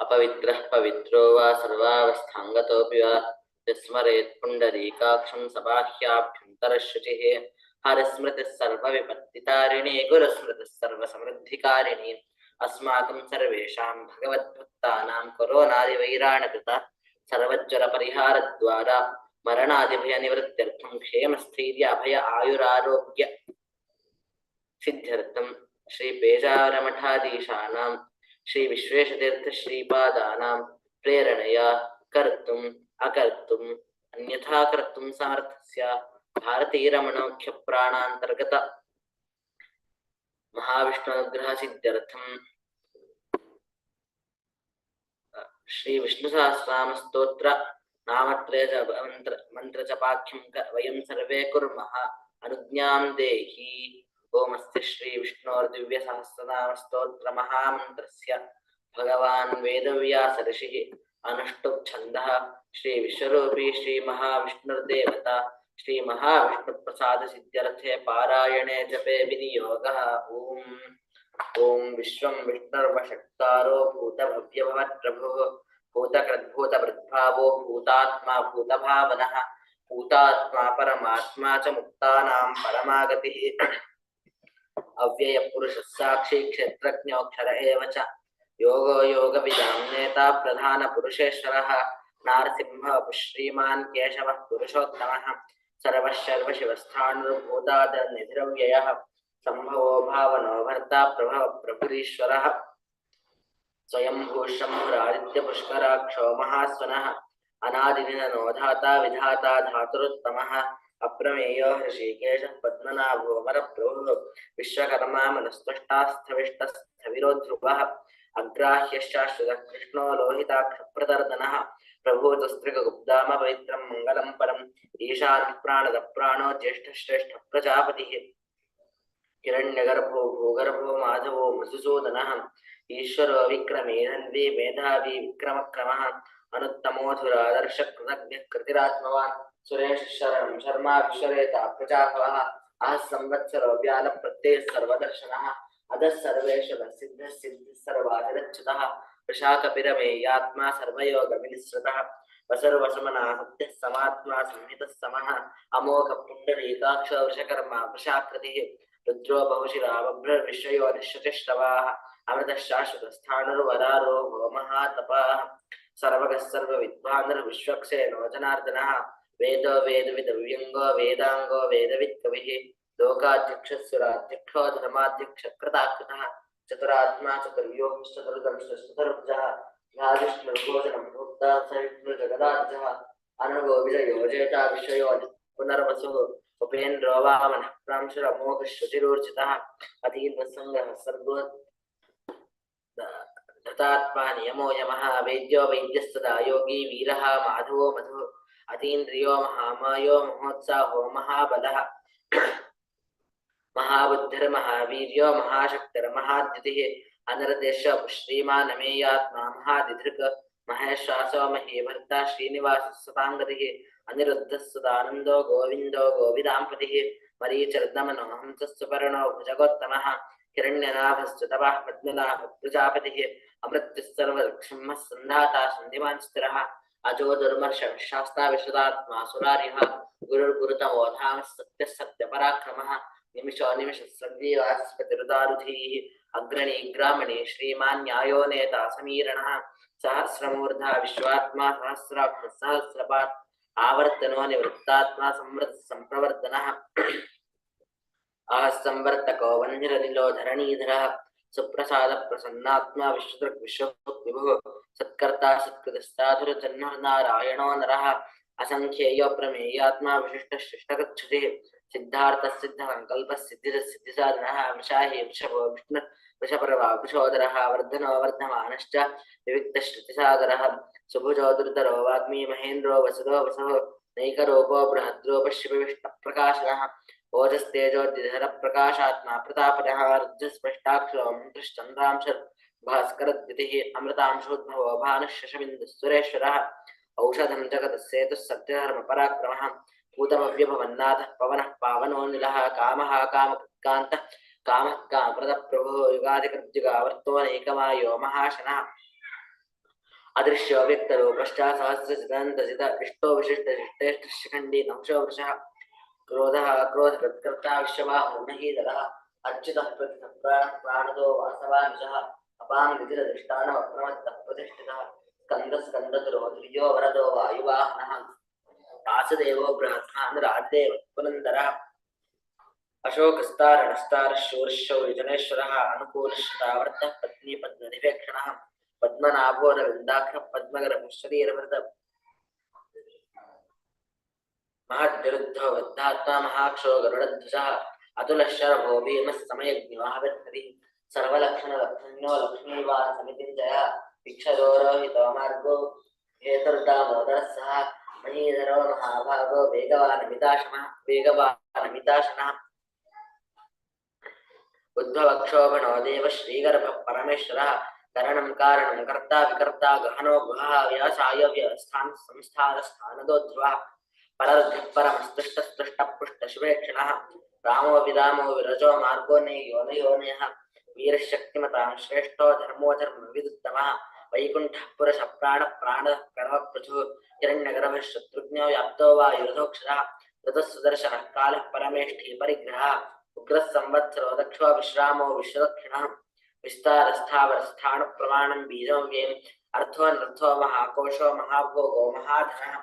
అపవిత్ర పవిత్రో వా సర్వావస్థాంగతోపి వా విస్మరేత్ పుండరీకాక్షం సబాహ్యాభ్యంతరశుచి హరస్మృతి సర్వ విపత్తితారిణి గురుస్మృతి సర్వ సమృద్ధికారిణి అస్మాకం సర్వేషాం భగవద్భక్తానాం కరోనాది వైరాణకృత సర్వజ్వర పరిహార ద్వారా మరణాదిభయ నివృత్త్యర్థం క్షేమస్థైర్య అభయ ఆయురారోగ్య సిద్ధ్యర్థం శ్రీ పేజారమఠాధీశానాం सिद्ध्यर्थं श्रीपेजावरमठाधीशानां श्रीविश्वेशतीर्थश्रीपादानां प्रेरणया कर्तुम् अकर्तुम् अन्यथा कर्तुं समर्थस्य भारतीरमणोख्यप्राणान्तर्गत महाविष्णुनुग्रहसिद्ध्यर्थं श्रीविष्णुसहस्रनामस्तोत्र नामत्रय मंत्र मन्त्रजपाख्यं क- वयं सर्वे कुर्मः अनुज्ञां देहि ओमस्ति श्रीविष्णोर्दिव्यसहस्रनामस्तोत्रमहामन्त्रस्य भगवान् वेदव्यासऋषिः अनुष्टुप्छन्दः श्रीविश्वरूपी श्रीमहाविष्णुर्देवता श्रीमहाविष्णुप्रसादसिद्ध्यर्थे पारायणे जपे विनियोगः। ॐ ॐ विश्वं विष्णुर्वषट्कारो भूतभव्यभवत्प्रभुः भूतकृद्भूतभृद्भावो भूतात्मा भूतभावनः भूतात्मा परमात्मा च मुक्तानां परमागतिः अव्ययपुरुषः साक्षी क्षेत्रज्ञोऽक्षर एव च। योगो योग योगविदां नेता प्रधानपुरुषेश्वरः नारसिंहः श्रीमान् केशवः पुरुषोत्तमः। सर्वः सर्वशिवस्थाणुर्भूतादनिधिरव्ययः सम्भवो भावनो भर्ता प्रभव प्रभुरीश्वरः। स्वयंभूषम्भुरादित्यपुष्कराक्षो महास्वनः। अनादिनिधनो धाता विधाता धातुरुत्तमः। अप्रमेयो हृषीकेशः पद्मनाभोमरप्रभुः विश्वकर्मा मनस्त्वष्टास्थविष्टस्थविरोध्रुवः अग्राह्यश्चाश्रुतः कृष्णो लोहिताक्षप्रदर्दनः प्रभूतस्त्रिगुप्ताम पवित्रं मङ्गलं परम् ईशानः प्राणदः प्राणो ज्येष्ठश्रेष्ठः प्रजापतिः हिरण्यगर्भो भूगर्भो माधवो मधुसूदनः ईश्वरो विक्रमे धन्वी मेधावी विक्रमक्रमः अनुत्तमोऽधुरादर्श कृतज्ञः कृतिरात्मवान् सुरेश शरण शर्माक्षरेत प्रजाफलः आः संवत्सरो व्यालप्रत्ययः सर्वदर्शनः। अधः सर्वेषु सिद्धः सिद्धिः सर्वाधिरच्छतः वृषाकपिरमे यात्मा सर्वयोगमिनिःसृतः वसर्वसमना सत्यः समात्मा संहितः समः। अमोघपुण्डरीकाक्षो वृषकर्मा वृषाकृतिः रुद्रो महातपाः सर्वगः వేదో వేదవి ద్రవ్యంగో వేదాంగో వేదవిత్ కవి లోకాధ్యక్షరాధ్యక్షో ధర్మాధ్యక్ష కృతాకృత చతురాత్మా చతుర్యోశ్చతుర్గంశ్చతుర్భుజ విష్ణుర్భోజనం భూక్తా సవిష్ణు జగదార్జ అనుగోవిజయోజేత విషయో పునర్వసు ఉపేంద్రోవామన ప్రాంశురమోఘ శృతిరోర్జిత అతీర్వసంగ సర్వో దతాత్మా నియమో యమ వేద్యో వైద్యస్తదా యోగి వీర మాధవో మధు अतीन्द्रियो महामायो महोत्साहो महाबलः महाबुद्धिर्महावीर्यो महाशक्तिर्महाद्युतिः अनरदेश श्रीमानमेयात्मा महादिधृक् महेश्वासो महीभर्ता श्रीनिवासः सताङ्गतिः अनिरुद्धः सदानन्दो गोविन्दो गोविदाम्पतिः मरीचर्दमनो हंसस्वपर्णो भुजगोत्तमः हिरण्यनाभस्तुतवाः पद्मनाभ प्रजापतिः अमृत्युः सर्वलक्ष्मः सन्धाता सन्धिमान् स्थिरः अजो दुर्मर्षशास्त्राविशदात्मा सुरारिः गुरुर्गुरुतमोधां सत्यसत्यपराक्रमः अग्रणी ग्रामणी न्यायो नेता समीरणः। सहस्रमूर्धा विश्वात्मा आवर्तनो निवृत्तात्मा संवर्तको वन्धिरनिलो धरणीधरः सुप्रसादप्रसन्नात्मा विश्वदृग् सत्कर्ता सत्कृतस्ताधुरजन्मनारायणो नरः। असङ्ख्येयो प्रमेयात्मा विशिष्टशिष्टगच्छुतिः सिद्धार्थः सिद्धसङ्कल्पः सिद्धिः सिद्धिसाधनः। वृषाहि वृषभो विष्णु वृषपर्वा वृषोदरः वर्धनो वर्धमानश्च विविक्तश्रुतिसागरः। सुभुजो दुर्धरो वाग्मी महेन्द्रो वसुदो वसुः नैकरूपो बृहद्रूपशिवविष्णप्रकाशनः ओजस्तेजोद्धिधर प्रकाशात्मा प्रतापनः। रुद्रस्पष्टाक्षरो मन्त्रश्चन्द्रांशर् भास्करद्युतिः अमृतांशोद्भवो भानुः शशबिन्दुः सुरेश्वरः औषधं जगतः सेतुः सत्यधर्मपराक्रमः भूतमव्यभवन्नाथः पवनः पावनोऽनिलः कामः कामकान्तः कामः कामप्रदप्रभुः युगाधिकृत्युगावर्तो नैकमायो महाशनः अदृश्यो व्यक्तरूपश्च सहस्रचिदान्तचित इष्टो विशिष्टशिष्टेष्टशिखण्डी नंशो वृषः क्रोधः क्रोधकृत्कर्ता विश्ववाहुर्नहीधरः अच्युतः प्रतिसप्राणः प्राणदो वासवांशः अपां विधिरधिष्ठानमप्रमत्तः प्रतिष्ठितः स्कन्दस्कन्दधुरो तुल्यो वरदो वायुवाहनः वासुदेवो बृहत्मानुराद्देव पुनन्दरः अशोकस्तारणस्तारशूरशौर्यजनेश्वरः अनुकूलश्रतावर्तः पत्नी पद्मनिवेक्षणः पद्मनाभो रविन्दाक्षः पद्मगरः शरीरभृत महद्विरुद्धो वृद्धात्मा महाक्षो गरुडध्वजः अतुलशरभो भीमः समयज्ञवाहविर्हरिः సర్వలక్షణ లక్షణో లక్ష్మీ వా సమితిం జయ భిక్షరోరోహితో మార్గో హేతుర్దామోదర సహ మహీధరో మహాభాగో వేగవాన్ మితాశన వేగవాన్ మితాశన ఉద్భవక్షోభణో దేవ శ్రీగర్భ పరమేశ్వర కరణం కారణం కర్త వికర్త గహనో గుహ వ్యవసాయ వ్యవస్థాన్ సంస్థాన స్థానదోధ్వ ధ్రువ పరర్ధ పుష్ట శుభేక్షణ రామో విరామో విరజో మార్గోనే యోనయోనయ వీరశక్తిమతాం శ్రేష్టో ధర్మోధర్మ విదుత్తమ? వైకుంఠపురష ప్రాణ ప్రాణ ప్రణవ పృథు హిరణ్యగర్భ శత్రుఘ్న వ్యాప్తో వా యుధోక్షర ఋతుసుదర్శన కాల పరమేష్ఠి పరిగ్రహ. ఉగ్ర సంవత్సరో దక్షో విశ్రామో విశ్వదక్షిణ. విస్తారస్థావరస్థాణు ప్రమాణం బీజం వ్యయం అర్థో నర్థో మహాకోశో మహాభోగో మహాధన.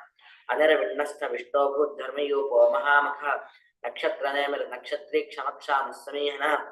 అనిరవిన్నస్థ విష్ణోభూద్ధర్మయూపో మహామఖ. నక్షత్రనేమిర నక్షత్రీ క్షమక్షాముస్సమీహన.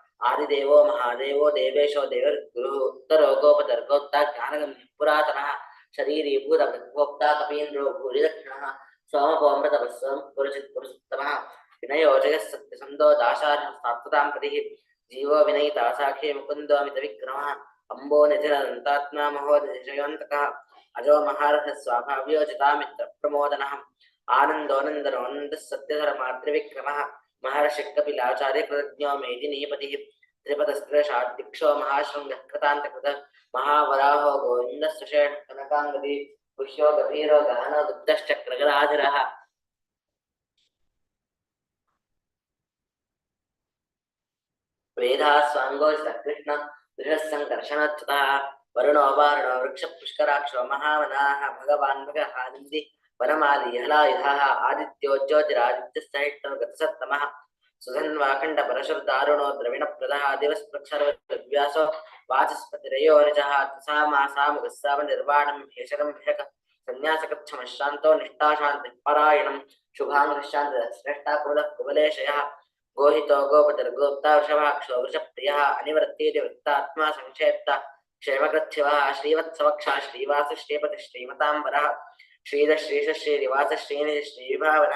ఆదిదేవో మహాదేవో దేవేశో దేవర్ గురు ఉత్తరోగోపదర్గోక్త జ్ఞానగమ్యం పురాతన శరీరీభూత ప్రతిభోక్త కపీంద్రో భూరిదక్షిణ సోమపోమృతవస్వం పురుషి పురుషోత్తమ వినయోజయ సత్యసందో దాశార్హ సాత్వతాం ప్రతి జీవో వినయిత సాక్షి ముకుందోమిత విక్రమ అంబో నిధిరంతాత్మా మహోదయోంతక అజో మహారథ స్వాభావ్యోచితామిత్ర ప్రమోదన ఆనందోనందనోనంద సత్యధర మాతృవిక్రమ महर्षिकपिलाचार्यकृतज्ञमेदिनीपतिः त्रिपदस्त्रशाद्दिक्षो महाशृङ्गः कृतान्तकृतः महावराहो गोविंद गोविन्दसुषेण कनकांगदी पुष्यो गभीरो गहनो गुप्तश्चक्रगदाधिरः वेदः स्वांगो सकृष्ण दृढसङ्कर्षणच्युतः वरुणो वारुणो वृक्षपुष्कराक्षो महामनाः भगवान् भगः आनन्दी वनमादिहलायुधः आदित्योज्योतिरादित्यसहितगतसत्तमः सुधन्वाखण्ड परशुर्दारुणो द्रविणप्रदः दिवस्प्रक्षरव्यासो वाचस्पतिरयोरजः त्रिसामासामुखस्सावनिर्वाणं हेशरं हेक सन्यासकृच्छमश्रान्तो निष्ठाशान्तिः परायणं शुभाङ्गश्शान्तिरश्रेष्ठाकुलः कुबलेशयः, गोहितो संक्षेप्ता श्रीवत्सवक्षा श्रीवासु ಶ್ರೀಧ ಶ್ರೇಷ ಶ್ರೀ ನಿವಾಸ ಶ್ರೇಣಿ ಶ್ರೀಭಾವನ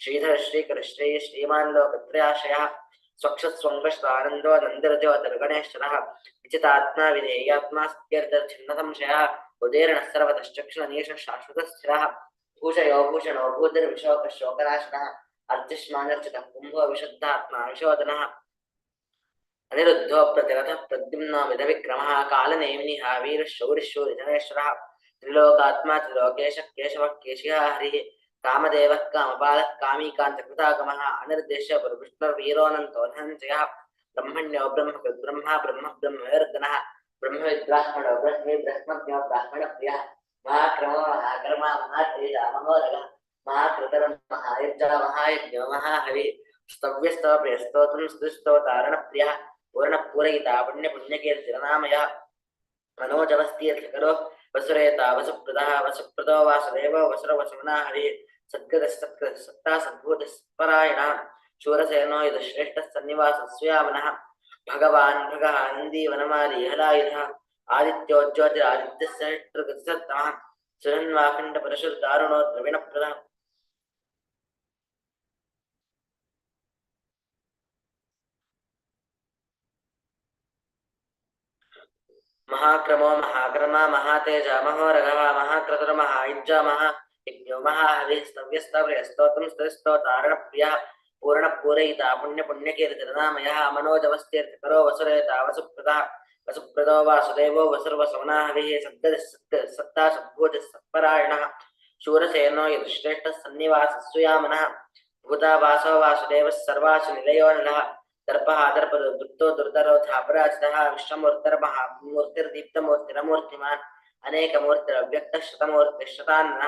ಶ್ರೀಧರ ಶ್ರೀಕರ ಶ್ರೇಯ ಶ್ರೀಮಾನ್ ಲೋಕತ್ರಯಾಶಯ ಸ್ವಕ್ಷ ಸ್ವಂಗಶ್ವ ಆನಂದೋ ನಂದರದೇವ ತರ್ಗಣೇಶ್ವರ ವಿಚಿತಾತ್ಮ ವಿಧೇಯಾತ್ಮ ಸ್ಥಿತ್ಯರ್ಥಿನ್ನ ಸಂಶಯ ಉದೇರಣ ಸರ್ವತಶ್ಚಕ್ಷಣ ನೀಶ ಶಾಶ್ವತ ಸ್ಥಿರ ಭೂಷಯೋ ಭೂಷಣೋ ಭೂದರ್ ವಿಶೋಕ ಶೋಕನಾಶನ ಅರ್ಜುಷ್ಮಾನರ್ಚಿತ ಕುಂಭ ವಿಶುದ್ಧಾತ್ಮ ವಿಶೋಧನ ಅನಿರುದ್ಧೋ ಪ್ರತಿರಥ ಪ್ರದ್ಯುಮ್ನ ವಿಧ ವಿಕ್ರಮ ಕಾಲನೇಮಿನಿ ವೀರ ಶೌರಿಶೂರಿ ಧನೇಶ್ವರ त्रिलोकात्मा त्रिलोकेश केशवः केशिः हरिः कामदेवः कामपालः कामीकान्तकृतागमः अनिर्देश्य विष्णुर्वीरोऽनन्तो धनञ्जयः ब्रह्मण्यो ब्रह्मकृद्ब्रह्मा ब्रह्म ब्रह्मविर्गणः ब्रह्मविद्ब्राह्मणो ब्रह्मे ब्रह्मज्ञो ब्राह्मणप्रियः महाक्रमो महाकर्मा महातेजा महोरगः महाकृतरं महायुज्जा महायज्ञो महाहरिः स्तव्यस्तवप्रियस्तोत्रं स्तुस्तोतारणप्रियः पूर्णपूरयिता पुण्यपुण्यकीर्तिरनामयः मनोजवस्तीर्थकरो वसुरेता वसुप्रदः वसुप्रदो वासुदेवो वसुरवसुमना हरिः सद्गतः सत्ता सद्भूतपरायणः शूरसेनो यदुश्रेष्ठः सन्निवासस्यामनः भगवान् भगः नन्दी वनमाली हलायुधः आदित्यो ज्योतिरादित्यसहस्रगतसत्तमः सुरन्वाखण्डपरशुर्दारुणो द्रविणप्रदः महाक्रमो महाकर्मा महातेजा महोरगः महाक्रतुर् महायुज्जा महा यज्ञो महाहविः स्तव्यस्तव्यस्तोत्रं स्तोतारणप्रियः पूर्णपूरयिता पुण्यपुण्यकीर्तिरनामयः मनोजवस्तीर्तिकरो वसुरेता वसुप्रदः वसुप्रदो वासुदेवो वसुर्वसवनाहविः सद्गतिः सत् सत्ता सद्भूतिः सत्परायणः शूरसेनो यदुश्रेष्ठः सन्निवासस्सुयामनः भूता वासो वासुदेवः सर्वासु निलयो नलः దర్భ దర్భ దుర్తో దుర్ధరోధ అపరాజిత విశ్వమూర్ధర్భ మూర్తిర్దీప్తమూర్తిరమూర్తిమాన్ అనేక మూర్తిర అవ్యక్త శతమూర్తి శతాన్న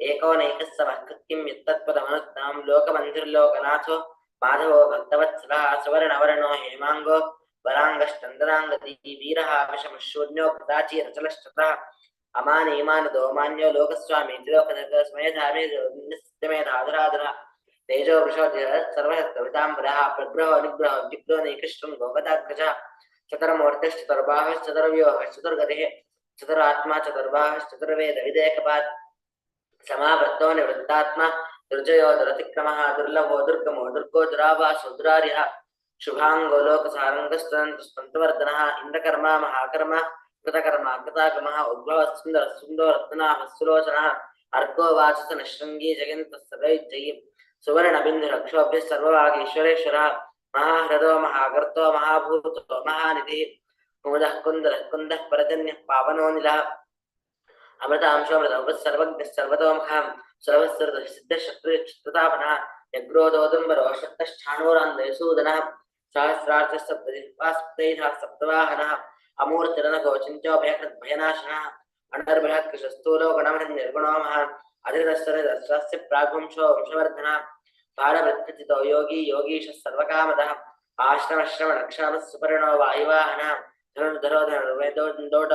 ఏకోనైకస్సవ కృత్యం యత్తత్పదమనుత్నం లోకమంధుర్లోకనాథో మాధవో భక్తవత్సల సువర్ణవర్ణో హేమాంగో బలాంగశ్చందనాంగతి వీర విషమశూన్యో కదాచి రచలశ్చత అమానీమానదో మాన్యో లోకస్వామి లోకదర్గ స్మయధామే సిద్ధమే ధాధురాధురా तेजो वृषोधिः सर्वहस्तविताम्बरः प्रग्रहो निग्रहो विग्रहो नैकृष्टं गोगदाग्रजः चतुर्मूर्तिश्चतुर्बाहुश्चतुर्व्यूहश्चतुर्गतिः चतुरात्मा चतुर्बाहुश्चतुर्वेद विधेयकपात् समावृत्तो निवृत्तात्मा दुर्जयो दुरतिक्रमः दुर्लभो दुर्गमो दुर्गो दुरावासो दुरार्यः शुभाङ्गो लोकसारङ्गस्तन्तवर्धनः इन्द्रकर्मा महाकर्मा कृतकर्मा कृतागमः उद्भवः सुन्दर सुन्दो सुलोचनः अर्को वाचसन शृङ्गी जयन्तः सदैजयी सुवर्णबिन्दुरक्षोभ्यः सर्ववागीश्वरेश्वरः महाह्रदो महागर्तो महाभूतो महानिधिः कुमुदः कुन्दरः कुन्दः परजन्यः पावनोनिलः अमृतांशोमृतः सर्वज्ञः सर्वतोमुखः सुलभः सिद्धशत्रुतापनः यग्रोदोदुम्बरो शक्तश्चाणूरान्दयसूदनः सहस्रार्थसप्तैः सप्तवाहनः अमूर्तिरनको चिञ्चोभयकृद्भयनाशनः अणर्बृहत्कृशस्थूलो गणमः निर्गुणो महान् அதிரதஸ்வர தஸ்வஸ்ய பிராகுவம்சோ வம்சவர்தனா பாரவத்கதிதோ யோகி யோகீஷ சர்வகாமத ஆஷ்ரமஸ்ரம லக்ஷாம சுபர்ணோ வாயுவாகன தனுர்தரோ தனுர்வேதோ தண்டோட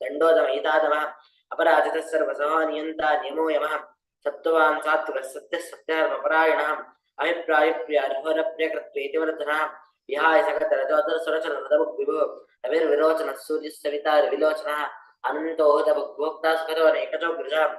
தண்டோதம ஈதாதம அபராஜித சர்வசோ நியந்தா நியமோ யம சத்துவான் சாத்வ சத்திய சத்தியர்மபராயண அபிப்பிராயப்பிரியர்ஹோரப்பிரியகிருத்வேதி வர்தனா விஹாய சகதரஜோதர சுரச்சன ரதபுக்விபு ரவிர்விரோச்சன சூரியஸ்தவிதா ரவிலோச்சன அனந்தோஹத புக்போக்தா சுகதோ நேகஜோ கிருஷாம்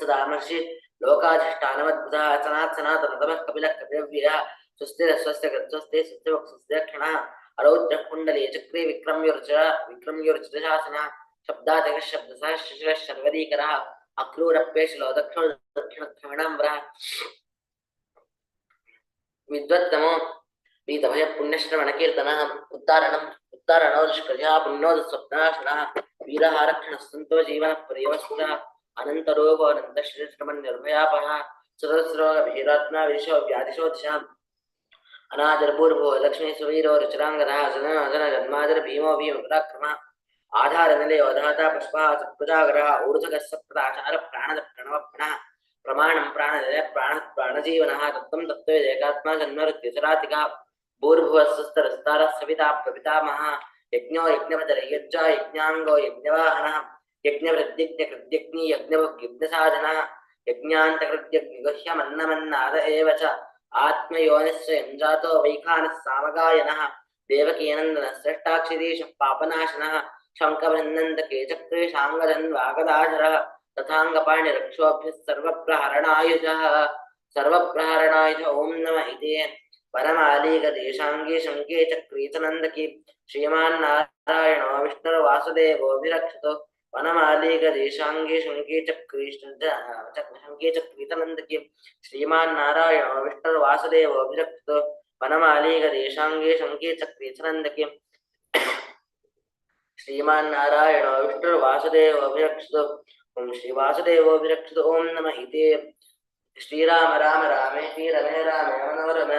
सदामर्षि लोकाधिष्ठानमद्भुतः सनात् सनातनतमः कपिलः कपिलवीरः स्वस्तिरः स्वस्य स्वस्ते स्वस्तिवक्षणः अरौद्रः कुण्डली चक्रे विक्रम्योर्च विक्रम्योर्चितशासनः शब्दातकः शब्दसः शिशिरः शर्वरीकरः अक्रूरप्येशलो दक्षिण दक्षिणक्रमणाम्बरः विद्वत्तमो वीतभय पुण्यश्रवणकीर्तनः उत्तारणम् उत्तारणो दुष्कृजः पुण्योदस्वप्नाशनः वीरः रक्षणः सन्तो जीवनः पर्यवस्तः अनन्तरोगोऽनन्तश्रीश्रमन्निर्भयापः सहस्रोभीरात्माविशो व्याधिशो दिशाम् अनादरपूर्वो लक्ष्मीसुवीरो रुचराङ्गदः जनजन्मादर भीमो भीमपराक्रमः आधारनिलयो धाता पुष्पः सत्पुजागरः ऊर्धकस्य प्राचार प्राणदप्रणवप्रणः प्रमाणं प्राणनिलय प्राणः प्राणजीवनः दत्तं तत्त्वविवेकात्मा जन्मरुत्यसरातिकः भूर्भुवस्सस्तरस्तारः सविता प्रपितामहः यज्ञो यज्ञपदरयज्जा यज्ञाङ्गो यज्ञवाहनः। यज्ञवृद्धिज्ञकृद्यज्ञी यज्ञभुग्यज्ञसाधनः यज्ञान्तकृत्यग्निगह्यमन्नमन्नाद एव च। आत्मयोनिः स्वयं जातो वैखानः सामगायनः, देवकीनन्दनः श्रेष्ठाक्षिरीशः पापनाशनः शङ्कभृन्दन्तकेचक्रेशाङ्गजन्वागदाधरः तथाङ्गपाणिरक्षोभ्यः ॐ नम इति। परमालीगदेशाङ्गे शङ्के चक्रीतनन्दकी श्रीमान्नारायणो विष्णुर्वासुदेवोऽभिरक्षतो। वनमालीगदेशाङ्गे शङ्के चक्रीष्ण शङ्के चक्रीतनन्दकी श्रीमान्नारायणो विष्णुर्वासुदेवोऽभिरक्षतो वनमालीगदेशाङ्गे शङ्के चक्रीतनन्दकी श्रीमान्नारायणो विष्णुर्वासुदेवोऽभिरक्षतो ॐ श्रीवासुदेवोऽभिरक्षतो ॐ नम इति श्रीराम राम रामे श्रीरमे रामे मनोरम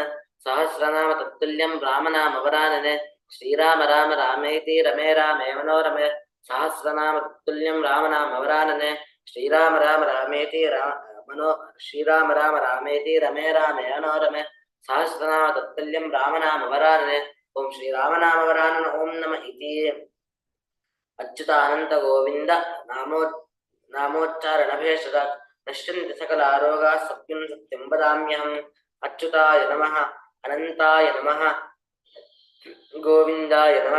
सहस्रनाम तत्तुल्यं रामनामवरानने श्रीराम राम रामेति रमे रामे मनोरमे सहस्रनाम तत्तुल्यं रामनामवरानने श्रीराम राम रामेति रा मनो श्रीराम राम रामेति रमे சஹசிரநாமத்துல்யம் ராமநாம அவரானனே ஸ்ரீராம ராம ராமேதி ராமனோ ஸ்ரீராம ராம ராமேதி ரமே ராமே அனோரமே சஹசிரநாம தத்துல்யம் ராமநாம அவரானனே ஓம் ஸ்ரீராமநாம அவரானன் ஓம் நம இதி. அச்சுதானந்த கோவிந்த நாமோ நாமோச்சாரணபேஷதா. நஷ்யந்தி சகல ஆரோகா சத்யம் சத்யம் வதாமியம் அச்சுதாய நம அனந்தாய நம கோவிந்தாய நம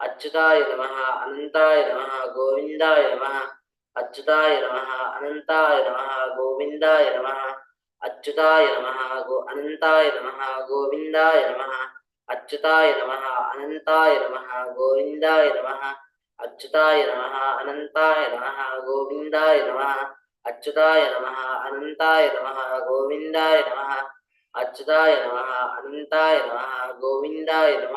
అచ్యుతాయ నమ అనంతాయ నమ గోవిందాయ నమ అచ్యుతాయ నమ అనంతాయ నమ గోవిందాయ నమ అచ్యుతాయ నమ గో అనంతాయ నమ గోవిందాయ నమ అచ్యుతాయ నమ అనంతాయ నమ గోవిందాయ నమ అచ్యుతాయ నమ అనంతాయ నమ గోవిందాయ నమ అచ్యుతాయ నమ అనంతాయ నమ గోవిందాయ నమ అచ్యుతాయ నమ అనంతాయ నమ గోవిందాయ నమ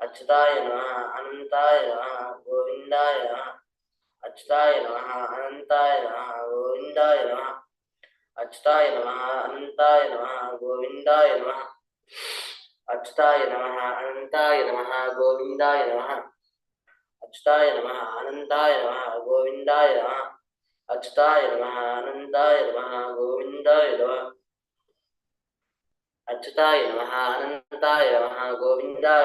அச்சுதாய நம அனந்தாய நம கோவிந்தாய நம அச்சுதாய நம அனந்தாய நம கோவிந்தாய நம அச்சுதாய நம அனந்தாய நம கோவிந்தாய நம அச்சுதாய நம அனந்தாய நம கோவிந்தாய நம அச்சுதாய நம அனந்தாய நம கோவிந்தாய நம அச்சுதாய நம அனந்தாய கோவிந்தாய அச்சுதாய அனந்தாய கோவிந்தாய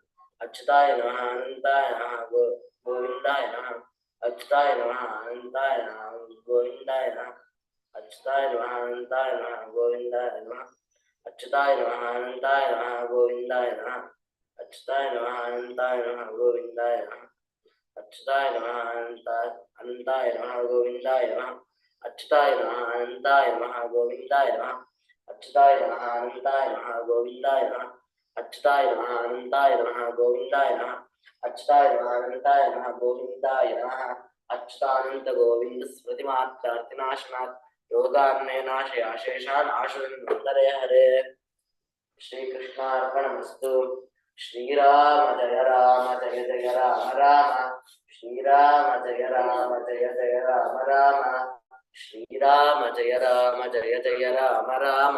अच्युताय नमः अनन्ताय नमः गो गोविन्दाय नमः, अच्युताय नमः अनन्ताय नमः गोविन्दाय नमः, अच्युताय नमः अनन्ताय नमः गोविन्दाय नमः, अच्युताय नमः अनन्ताय नमः गोविन्दाय नमः, अच्युताय नमः अनन्ताय नमः गोविन्दाय नमः, अच्युताय नमः अनन्ताय अनन्ताय नमः गोविन्दाय अच्युताय नमः अनन्ताय नमः गोविन्दाय नमः, अच्युताय नमः अनन्ताय नमः गोविन्दाय नमः அச்சுதாய நம அனந்தாய நம கோவிந்தாய நம. அச்சுதாய நம அனந்தாய நம கோவிந்தாய நம. அச்சுதானந்த கோவிந்த ஸ்மிருதி மாத்திரார்த்திநாசனாத் யோகார்ணயநாசய அசேஷான் ஆசுரன் மந்தரே ஹரே. ஸ்ரீகிருஷ்ணார்ப்பணமஸ்து ஸ்ரீராம ஜய ராம ஜய ஜய ராம ராம ஸ்ரீராம ஜய ராம ஜய ஜய ராம ராம ஸ்ரீராம ஜய ராம ஜய ஜய ராம ராம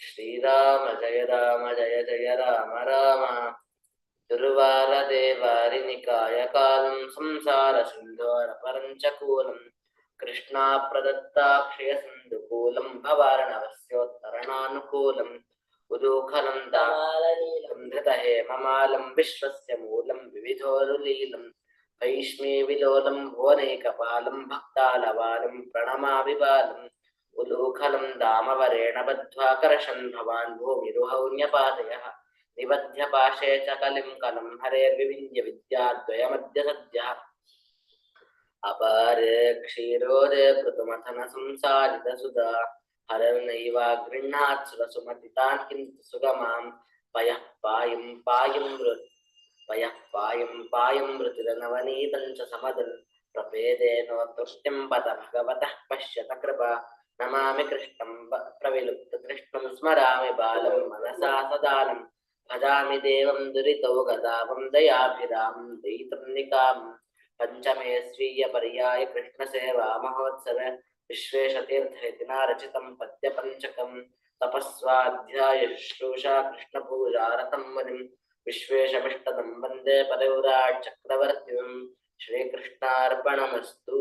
ஸ்ரீராம ஜய ராம ஜய ஜய ராம ராம திருவாரதேவாரிணிகாய காலம் சம்சார சுந்தோர பரஞ்சகூலம் कृष्णा प्रदत्ताक्षयसन्दुकूलं भवार्णवस्योत्तरणानुकूलम् उदूखलं दामालनीलं धृतहेममालं विश्वस्य मूलं विविधोरुलीलं वैष्मीविलोलं भुवनैकपालं भक्तालवालं प्रणमाविबालम् उलूखलं दामवरेणबद्ध्वाकर्षन् भवान् भूमिरुहौ न्यपादयः निबध्य पाशे च कलिं कलं हरेर्विभिन्द्य विद्याद्वयमद्य सद्यः अपारे क्षीरोदे कृतमथन संसारितसुधा हरर्णैवागृह्णात् सुरसुमतितान् किन्तु सुगमां पयः पायं पायं पयः पायं पायं मृतिरनवनीतं च समदन् प्रपेदेनो तुष्ट्यं पद भगवतः पश्यत कृपा नमामि कृष्णं प्रविलुप्तकृष्णं स्मरा बाल मनसा सदानं। भजामि देवं दुरितौ गदावं पंचमे स्वीय पर्याय कृष्ण सेवा महोत्सव। विश्वेशतीर्थ इति न रचितं पद्यपञ्चकं तपस्वाध्यायश्रूषा कृष्णपूजारतं मुनिं विश्वेशमिष्टदं वंदे परिव्राट् चक्रवर्ती श्रीकृष्णार्पणमस्तु।